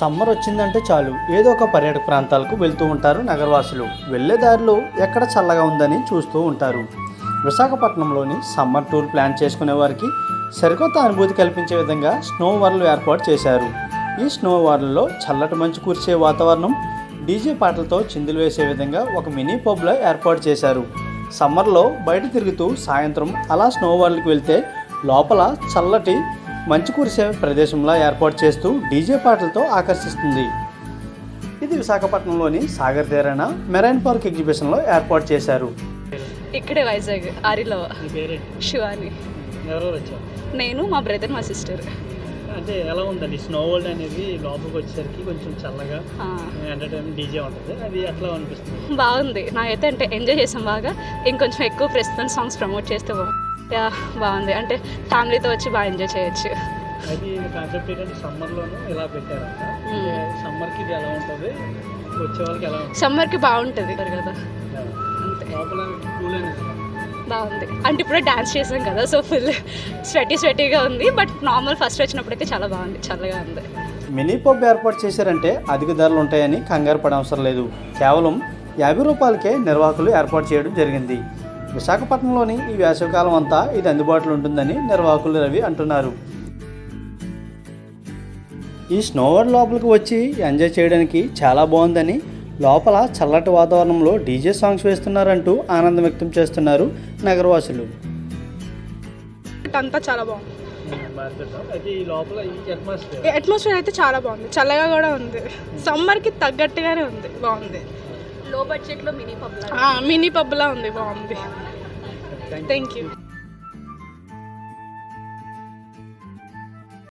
Summer వచ్చిందంటే చాలు. ఏదో ఒక పర్యాటక ప్రాంతాలకు వెళ్తూ ఉంటారు నగరవాసులు. వెళ్ళే దారిలో ఎక్కడ చల్లగా ఉందని చూస్తూ ఉంటారు. విశాఖపట్నంలోని సమ్మర్ టూర్ ప్లాన్ చేసుకునే వారికి సరికొత్త అనుభూతి కల్పించే విధంగా స్నో వార్లు ఏర్పాటు చేశారు. ఈ స్నో వార్లలో చల్లటి మంచు కురిసే వాతావరణం డీజే పాటలతో చిందులు వేసే విధంగా ఒక మినీ పబ్లో ఏర్పాటు చేశారు. సమ్మర్లో బయట తిరుగుతూ సాయంత్రం అలా స్నో వార్లకు వెళ్తే లోపల చల్లటి మంచు కురిసే ప్రదేశంలా ఏర్పాటు చేస్తూ డీజే పాటలతో ఆకర్షిస్తుంది. ఇది విశాఖపట్నంలోని సాగర్ తీరాన మెరైన్ పార్క్ ఎగ్జిబిషన్లో ఏర్పాటు చేశారు. ఇక్కడే వైజాగ్ ఆరిలో. శివాని. నేను మా బ్రదర్ మా సిస్టర్. అంటే ఎలా ఉందండి? స్నో వరల్డ్ అనేది లోపలికి వచ్చేసరికి కొంచెం చల్లగా ఎంటర్టైన్మెంట్ డీజే ఉంటుంది. అది ఎట్లా అనిపిస్తుంది? బాగుంది. నాకైతే అంటే ఎంజాయ్ చేసాం బాగా. ఇంకొంచెం ఎక్కువ ప్రస్తుతం సాంగ్స్ ప్రమోట్ చేస్తే బాగుంది యా బాగుంది. అంటే ఫ్యామిలీతో వచ్చి బాగా ఎంజాయ్ చేయొచ్చు. అది కాన్సెప్ట్ ఏంటంటే సమ్మర్లోనూ ఇలా పెట్టారంట. మ్మ్. సమ్మర్కి ఇది ఎలా ఉంటుంది? వచ్చే వాళ్ళకి ఎలా ఉంటుంది? సమ్మర్కి బాగుంటుంది. కదా. బాగుంది. అంటే ఇప్పుడే డాన్స్ చేసాం కదా సో ఫుల్ స్వెటీ స్వెటీగా ఉంది. బట్ నార్మల్ ఫస్ట్ వచ్చినప్పుడైతే చాలా బాగుంది చల్లగా ఉంది. మినీ పబ్ ఏర్పాటు చేశారంటే అధిక ధరలు ఉంటాయని కంగారు పడవసరం లేదు. కేవలం యాభై రూపాయలకే నిర్వాహకులు ఏర్పాటు చేయడం జరిగింది. విశాఖపట్నంలోని ఈ వేసవికాలం అంతా ఇది అందుబాటులో ఉంటుందని నిర్వాహకులు రవి అంటున్నారు. ఈ స్నో వరల్డ్ లోపలికి వచ్చి ఎంజాయ్ చేయడానికి చాలా బాగుందని లోపల చల్లటి వాతావరణంలో డీజే సాంగ్స్ వేస్తున్నారంటూ ఆనందం వ్యక్తం చేస్తున్నారు నగరవాసులు. అంతా చాలా బాగుంది. అట్మాస్ఫియర్ అయితే చాలా బాగుంది. చల్లగా కూడా ఉంది. సమ్మర్కి తగ్గట్టుగానే ఉంది. బాగుంది. లో బడ్జెట్లో మినీ పబ్ మినీ పబ్లా ఉంది బాగుంది. Thank you